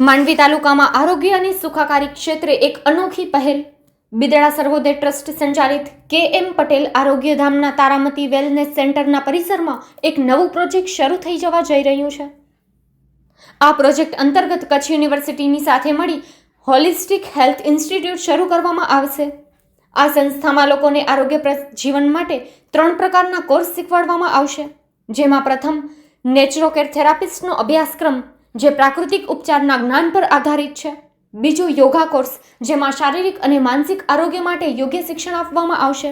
માંડવી તાલુકામાં આરોગ્ય અને સુખાકારી ક્ષેત્રે એક અનોખી પહેલ. બિદડા સર્વોદય ટ્રસ્ટ સંચાલિત કે એમ પટેલ આરોગ્યધામના તારામતી વેલનેસ સેન્ટરના પરિસરમાં એક નવું પ્રોજેક્ટ શરૂ થઈ જવા જઈ રહ્યું છે. આ પ્રોજેક્ટ અંતર્ગત કચ્છ યુનિવર્સિટીની સાથે મળી હોલિસ્ટિક હેલ્થ ઇન્સ્ટિટ્યૂટ શરૂ કરવામાં આવશે. આ સંસ્થામાં લોકોને આરોગ્યપ્રદ જીવન માટે ત્રણ પ્રકારના કોર્સ શીખવાડવામાં આવશે. જેમાં પ્રથમ નેચરોકેર થેરાપિસ્ટનો અભ્યાસક્રમ જે પ્રાકૃતિક ઉપચારના જ્ઞાન પર આધારિત છે. બીજું યોગા કોર્સ, જેમાં શારીરિક અને માનસિક આરોગ્ય માટે યોગ્ય શિક્ષણ આપવામાં આવશે.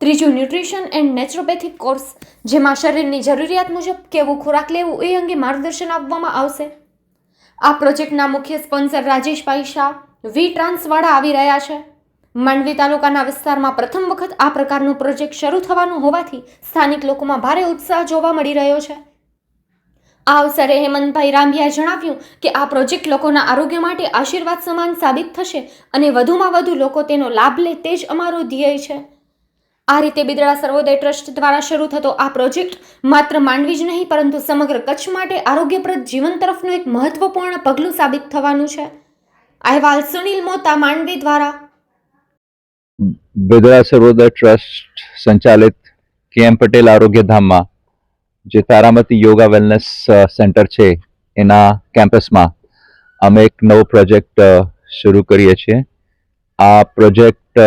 ત્રીજું ન્યુટ્રિશન એન્ડ નેચરોપેથિક કોર્સ, જેમાં શરીરની જરૂરિયાત મુજબ કેવું ખોરાક લેવું એ અંગે માર્ગદર્શન આપવામાં આવશે. આ પ્રોજેક્ટના મુખ્ય સ્પોન્સર રાજેશભાઈ શાહ વી ટ્રાન્સવાળા આવી રહ્યા છે. માંડવી તાલુકાના વિસ્તારમાં પ્રથમ વખત આ પ્રકારનું પ્રોજેક્ટ શરૂ થવાનું હોવાથી સ્થાનિક લોકોમાં ભારે ઉત્સાહ જોવા મળી રહ્યો છે. આ અવસરે હેમંતભાઈ રાંભિયાએ જણાવ્યું કે આ પ્રોજેક્ટ લોકોના આરોગ્ય માટે આશીર્વાદ સમાન સાબિત થશે અને વધુમાં વધુ લોકો તેનો લાભ લે તે જ અમારો ધ્યેય છે. આ રીતે બિદડા સર્વોદય ટ્રસ્ટ દ્વારા શરૂ થતો આ પ્રોજેક્ટ માત્ર માંડવી જ નહીં, પરંતુ સમગ્ર કચ્છ માટે આરોગ્યપ્રદ જીવન તરફનું એક મહત્વપૂર્ણ પગલું સાબિત થવાનું છે. અહેવાલ સુનિલ મોતા, માંડવી દ્વારા. બિદડા સર્વોદય ટ્રસ્ટ સંચાલિત કે એમ પટેલ આરોગ્ય ધામમાં જે તારામતી યોગા વેલનેસ સેન્ટર છે, એના કેમ્પસમાં અમે એક નવો પ્રોજેક્ટ શરૂ કરીએ છીએ. આ પ્રોજેક્ટ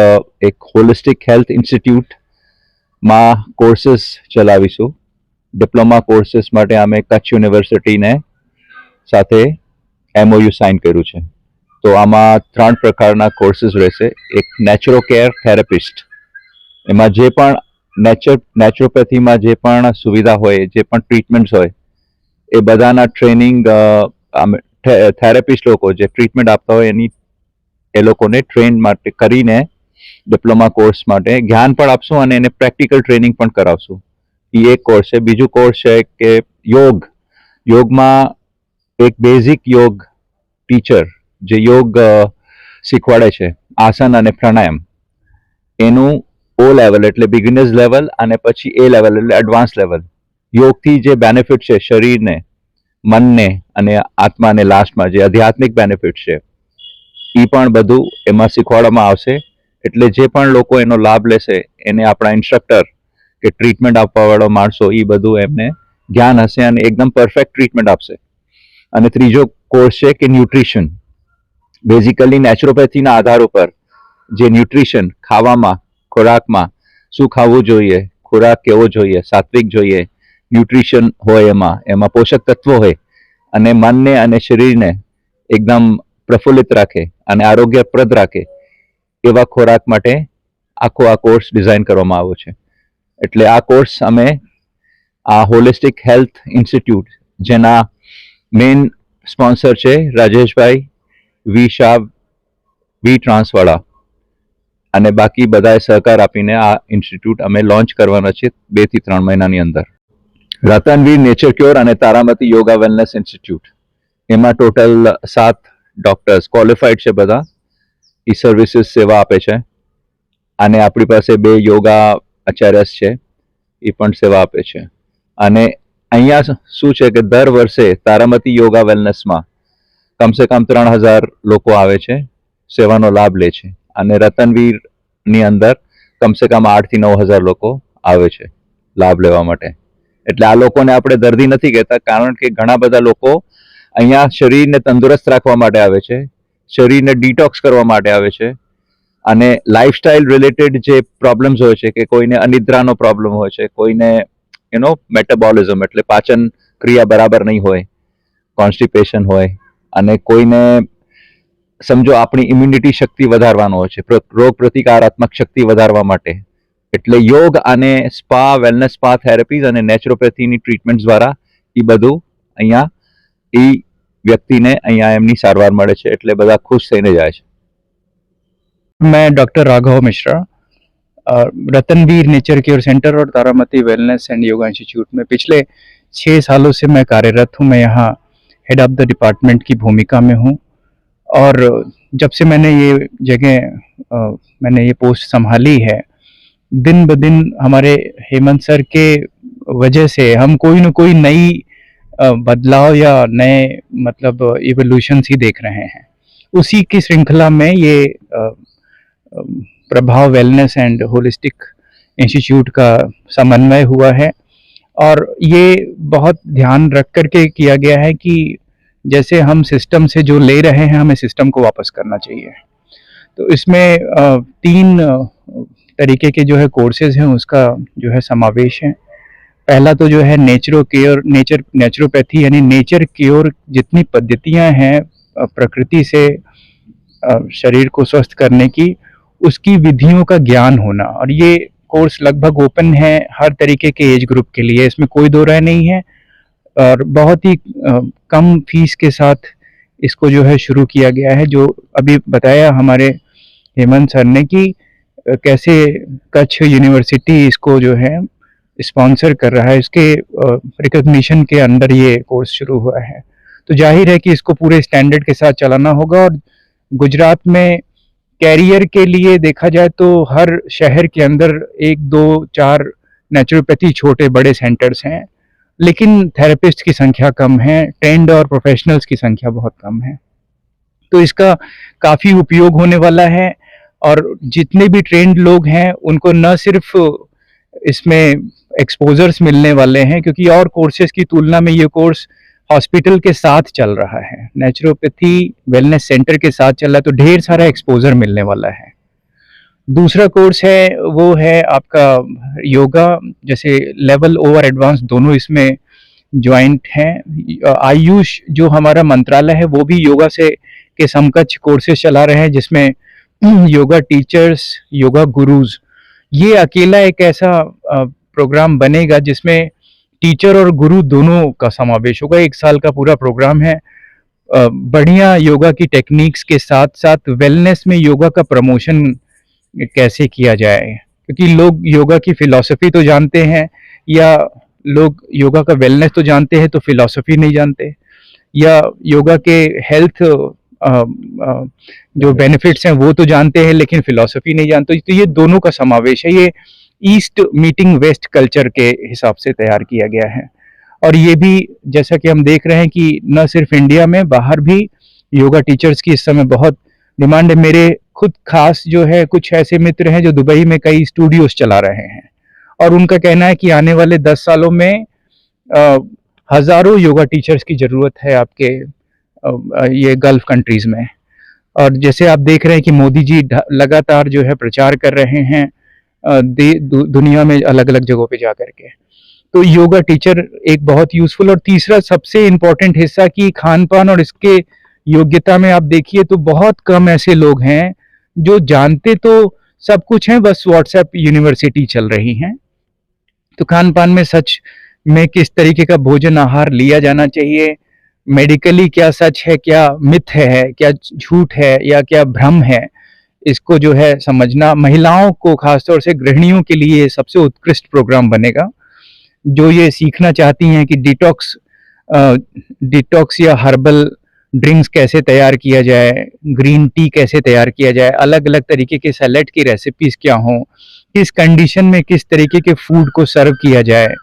એક હોલિસ્ટિક હેલ્થ ઇન્સ્ટિટ્યૂટમાં કોર્સીસ ચલાવીશું. ડિપ્લોમા કોર્સીસ માટે અમે કચ્છ યુનિવર્સિટીને સાથે એમઓયુ સાઇન કર્યું છે. તો આમાં ત્રણ પ્રકારના કોર્સીસ રહેશે. એક નેચરો કેર થેરાપિસ્ટ એમાં જે પણ નેચર નેચરોપેથીમાં જે પણ સુવિધા હોય, જે પણ ટ્રીટમેન્ટ્સ હોય, એ બધાના ટ્રેનિંગ થેરેપિસ્ટ લોકો જે ટ્રીટમેન્ટ આપતા હોય એની, એ લોકોને ટ્રેન માટે કરીને ડિપ્લોમા કોર્સ માટે જ્ઞાન પણ આપશું અને એને પ્રેક્ટિકલ ટ્રેનિંગ પણ કરાવશું. એ એક કોર્સ છે. બીજું કોર્સ છે કે યોગ. યોગમાં એક બેઝિક યોગ ટીચર જે યોગ શીખવાડે છે. આસન અને પ્રાણાયામ. એનું ઓ લેવલ એટલે બિગિનર્સ લેવલ અને પછી એ લેવલ એટલે એડવાન્સ લેવલ યોગથી જે બેનિફિટ છે શરીરને, મનને અને આત્માને લાસ્ટમાં જે આધ્યાત્મિક બેનિફિટ છે એ પણ બધું એમાં શીખવાડવામાં આવશે. એટલે જે પણ લોકો એનો લાભ લેશે, એને આપણા ઇન્સ્ટ્રક્ટર કે ટ્રીટમેન્ટ આપવાવાળો માણસો એ બધું એમને જ્ઞાન હશે અને એકદમ પરફેક્ટ ટ્રીટમેન્ટ આપશે. અને ત્રીજો કોર્સ છે કે ન્યુટ્રિશન બેઝિકલી નેચરોપેથીના આધાર ઉપર જે ન્યુટ્રિશન ખાવામાં ખોરાકમાં શું ખાવું જોઈએ, ખોરાક કેવો જોઈએ, સાત્વિક જોઈએ, ન્યુટ્રિશન હોય એમાં એમાં પોષક તત્વો હોય, અને મનને અને શરીરને એકદમ પ્રફુલ્લિત રાખે અને આરોગ્યપ્રદ રાખે, એવા ખોરાક માટે આખો આ કોર્સ ડિઝાઇન કરવામાં આવ્યો છે. એટલે આ કોર્સ અમે આ હોલિસ્ટિક હેલ્થ ઇન્સ્ટિટ્યૂટ, જેના મેઇન સ્પોન્સર છે રાજેશભાઈ વી શાહ વી ટ્રાન્સવાળા. અને બાકી બધાએ સહકાર આપીને આ ઇન્સ્ટિટ્યૂટ અમે લોન્ચ કરવાના છીએ બેથી ત્રણ મહિનાની અંદર. રતનવીર નેચર ક્યોર અને તારામતી યોગા વેલનેસ ઇન્સ્ટિટ્યૂટ. એમાં ટોટલ સાત ડોક્ટર્સ ક્વોલિફાઈડ છે બધા. એ સર્વિસીસ સેવા આપે છે. અને આપણી પાસે બે યોગા આચાર્યસ છે. એ પણ સેવા આપે છે. અને અહીંયા શું છે કે દર વર્ષે તારામતી યોગા વેલનેસમાં કમસે કમ ત્રણ હજાર લોકો આવે છે. સેવાનો લાભ લે છે. અને રતનવીરની અંદર કમસે કમ આઠથી નવ હજાર લોકો આવે છે લાભ લેવા માટે. એટલે આ લોકોને આપણે દર્દી નથી કહેતા, કારણ કે ઘણા બધા લોકો અહીંયા શરીરને તંદુરસ્ત રાખવા માટે આવે છે, શરીરને ડિટોક્સ કરવા માટે આવે છે, અને લાઇફસ્ટાઇલ રિલેટેડ જે પ્રોબ્લેમ્સ હોય છે કે કોઈને અનિદ્રાનો પ્રોબ્લેમ હોય છે, કોઈને યુ નો મેટાબોલિઝમ એટલે પાચન ક્રિયા બરાબર નહીં હોય કોન્સ્ટિપેશન હોય, અને કોઈને સમજો આપણી ઇમ્યુનિટી શક્તિ વધારવાનો હોય છે પ્ર- રોગ પ્રતિકારાત્મક શક્તિ વધારવા માટે એટલે યોગ અને સ્પા વેલનેસ સ્પા થેરેપીઝ અને નેચરોપેથીની ટ્રીટમેન્ટ દ્વારા એ બધું અહીંયા એ વ્યક્તિને અહીંયા એમની સારવાર મળે છે એટલે બધા ખુશ થઈને જાય છે मैं डॉक्टर राघव मिश्रा अ, रतनवीर नेचर केयर सेंटर और Taramati wellness and yoga institute में पिछले छः सालों से मैं कार्यरत हूँ मैं यहाँ हेड ऑफ द डिपार्टमेंट की भूमिका में हूँ और जब से मैंने ये जगह मैंने ये पोस्ट संभाली है, दिन ब दिन हमारे हेमंत सर के वजह से हम कोई ना कोई नई बदलाव या नए मतलब इवोल्यूशन ही देख रहे हैं। उसी की श्रृंखला में ये प्रभाव वेलनेस एंड होलिस्टिक इंस्टीट्यूट का समन्वय हुआ है और ये बहुत ध्यान रख कर के किया गया है कि जैसे हम सिस्टम से जो ले रहे हैं, हमें सिस्टम को वापस करना चाहिए। तो इसमें तीन तरीके के जो है कोर्सेज हैं, उसका जो है समावेश है। पहला तो जो है नेचुरो केयर नेचर नेचुरोपैथी यानी नेचर क्योर जितनी पद्धतियाँ हैं प्रकृति से शरीर को स्वस्थ करने की, उसकी विधियों का ज्ञान होना। और ये कोर्स लगभग ओपन है हर तरीके के एज ग्रुप के लिए। इसमें कोई दो राय नहीं है। और बहुत ही कम फ़ीस के साथ इसको जो है शुरू किया गया है, जो अभी बताया हमारे हेमंत सर ने कि कैसे कच्छ यूनिवर्सिटी इसको जो है स्पॉन्सर कर रहा है, इसके रिकग्निशन के अंदर ये कोर्स शुरू हुआ है। तो ज़ाहिर है कि इसको पूरे स्टैंडर्ड के साथ चलाना होगा और गुजरात में कैरियर के लिए देखा जाए तो हर शहर के अंदर एक, दो, चार नेचुरोपैथी छोटे बड़े सेंटर्स हैं। लेकिन थेरेपिस्ट की संख्या कम है ट्रेंड और प्रोफेशनल्स की संख्या बहुत कम है। तो इसका काफ़ी उपयोग होने वाला है और जितने भी ट्रेंड लोग हैं, उनको न सिर्फ़ इसमें एक्सपोजर्स मिलने वाले हैं, क्योंकि और कोर्सेज की तुलना में ये कोर्स हॉस्पिटल के साथ चल रहा है। नेचुरोपैथी वेलनेस सेंटर के साथ चल रहा है तो ढेर सारा एक्सपोजर मिलने वाला है। दूसरा कोर्स है, वो है आपका योगा जैसे लेवल ओवर एडवांस दोनों इसमें ज्वाइंट हैं। आयुष, जो हमारा मंत्रालय है, वो भी योगा से, के समकक्ष कोर्सेज चला रहे हैं, जिसमें योगा टीचर्स योगा गुरुज ये अकेला एक ऐसा प्रोग्राम बनेगा, जिसमें टीचर और गुरु दोनों का समावेश होगा। एक साल का पूरा प्रोग्राम है। बढ़िया योगा की टेक्निक्स के साथ साथ वेलनेस में योगा का प्रमोशन कैसे किया जाए? क्योंकि लोग योगा की फिलॉसफी तो जानते हैं, या लोग योगा का वेलनेस तो जानते हैं तो फिलॉसफी नहीं जानते। या योगा के हेल्थ जो बेनिफिट्स हैं, वो तो जानते हैं, लेकिन फिलॉसफी नहीं जानते। तो ये दोनों का समावेश है। ये ईस्ट मीटिंग वेस्ट कल्चर के हिसाब से तैयार किया गया है। और ये भी, जैसा कि हम देख रहे हैं कि न सिर्फ़ इंडिया में, बाहर भी योगा टीचर्स की इस समय बहुत डिमांड है मेरे खुद खास जो है कुछ ऐसे मित्र हैं जो दुबई में कई स्टूडियोज चला रहे हैं। और उनका कहना है कि आने वाले दस सालों में अ, हज़ारों योगा टीचर्स की ज़रूरत है आपके अ, ये गल्फ कंट्रीज़ में। और जैसे आप देख रहे हैं कि मोदी जी लगातार जो है प्रचार कर रहे हैं दु, दुनिया में अलग अलग जगहों पे जा करके तो योगा टीचर एक बहुत यूजफुल और तीसरा सबसे इम्पोर्टेंट हिस्सा कि खान पान और इसके योग्यता में आप देखिए तो बहुत कम ऐसे लोग हैं जो जानते तो सब कुछ हैं, बस व्हाट्सएप यूनिवर्सिटी चल रही हैं। तो खान पान में सच में किस तरीके का भोजन आहार लिया जाना चाहिए? मेडिकली क्या सच है, क्या मिथ है क्या झूठ है, या क्या भ्रम है? इसको जो है समझना महिलाओं को, खासतौर से गृहिणियों के लिए सबसे उत्कृष्ट प्रोग्राम बनेगा। जो ये सीखना चाहती हैं कि डिटॉक्स डिटॉक्स या हर्बल ड्रिंक्स कैसे तैयार किया जाए, ग्रीन टी कैसे तैयार किया जाए अलग अलग तरीके के सैलेड की रेसिपीज़ क्या हों, किस कंडीशन में किस तरीके के फ़ूड को सर्व किया जाए।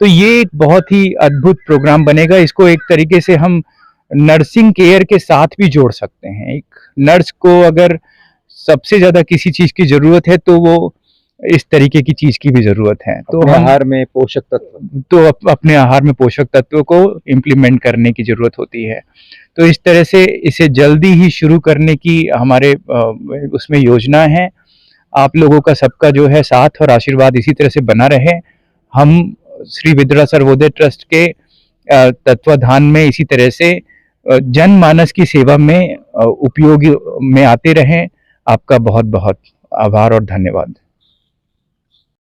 तो ये एक बहुत ही अद्भुत प्रोग्राम बनेगा। इसको एक तरीके से हम नर्सिंग केयर के साथ भी जोड़ सकते हैं। एक नर्स को अगर सबसे ज़्यादा किसी चीज़ की ज़रूरत है तो वो इस तरीके की चीज़ की भी ज़रूरत है। तो आहार में पोषक तत्व। तो अप, अपने आहार में पोषक तत्वों को इम्प्लीमेंट करने की ज़रूरत होती है। तो इस तरह से इसे जल्दी ही शुरू करने की हमारे उसमें योजना है। आप लोगों का सबका जो है साथ और आशीर्वाद इसी तरह से बना रहे। हम श्री विद्रा सर्वोदय ट्रस्ट के तत्वाधान में इसी तरह से जनमानस की सेवा में उपयोग में आते रहें। आपका बहुत बहुत आभार और धन्यवाद।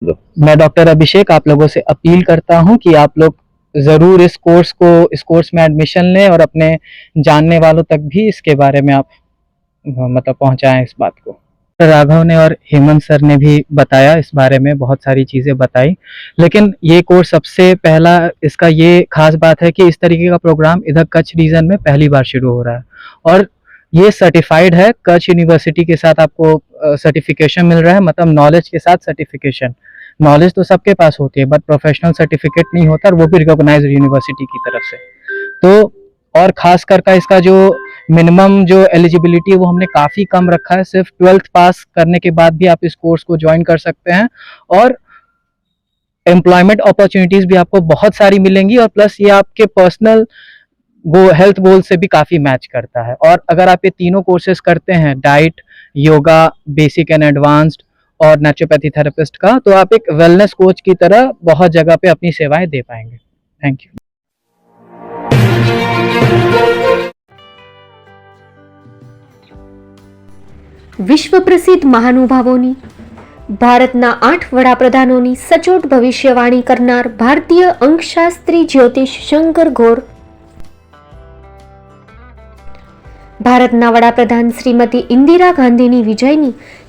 मैं डॉक्टर अभिषेक आप लोगों से अपील करता हूँ कि आप लोग ज़रूर इस कोर्स को, इस कोर्स में एडमिशन लें और अपने जानने वालों तक भी इसके बारे में आप मतलब पहुंचाएँ इस बात को। राघव ने और हेमंत सर ने भी बताया, इस बारे में बहुत सारी चीज़ें बताई। लेकिन ये कोर्स सबसे पहला, इसका ये खास बात है कि इस तरीके का प्रोग्राम इधर कच्छ रीजन में पहली बार शुरू हो रहा है। और ये सर्टिफाइड है, कच्छ यूनिवर्सिटी के साथ आपको सर्टिफिकेशन मिल रहा है मतलब नॉलेज के साथ सर्टिफिकेशन नॉलेज तो सबके पास होती है बट प्रोफेशनल सर्टिफिकेट नहीं होता और वो भी रिकॉग्नाइज यूनिवर्सिटी की तरफ़ से। तो और खास कर का इसका जो मिनिमम जो एलिजिबिलिटी है, वो हमने काफ़ी कम रखा है। सिर्फ़ ट्वेल्थ पास करने के बाद भी आप इस कोर्स को ज्वाइन कर सकते हैं और एम्प्लॉयमेंट अपॉर्चुनिटीज़ भी आपको बहुत सारी मिलेंगी और प्लस ये आपके पर्सनल गो हेल्थ गोल से भी काफ़ी मैच करता है। और अगर आप ये तीनों कोर्सेज करते हैं diet yoga basic and advanced और नेचुरोपैथी थेरेपिस्ट का तो आप एक वेलनेस कोच की तरह बहुत जगह पे अपनी सेवाएं दे पाएंगे थैंक यू વિશ્વ પ્રસિદ્ધ મહાનુભાવોની ભારતના આઠ વડાપ્રધાનોની સચોટ ભવિષ્યવાણી કરનાર ભારતીય અંકશાસ્ત્રી જ્યોતિષ શંકર ઘોર ભારતના વડાપ્રધાન શ્રીમતી ઇન્દિરા ગાંધીની વિજયની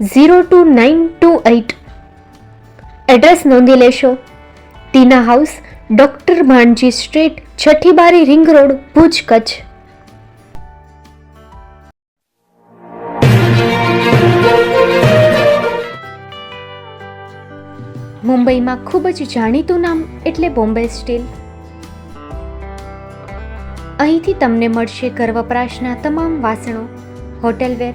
zero two nine two eight. Address નોંધી લેશો. Tina house, doctor Bhanji street છઠ્ઠી બારી રિંગ રોડ, ભુજ કચ્છ. મુંબઈમાં ખૂબ જ જાણીતું નામ એટલે બોમ્બે સ્ટીલ. અહીંથી તમને મળશે ઘર વપરાશના તમામ વાસણો હોટેલવેર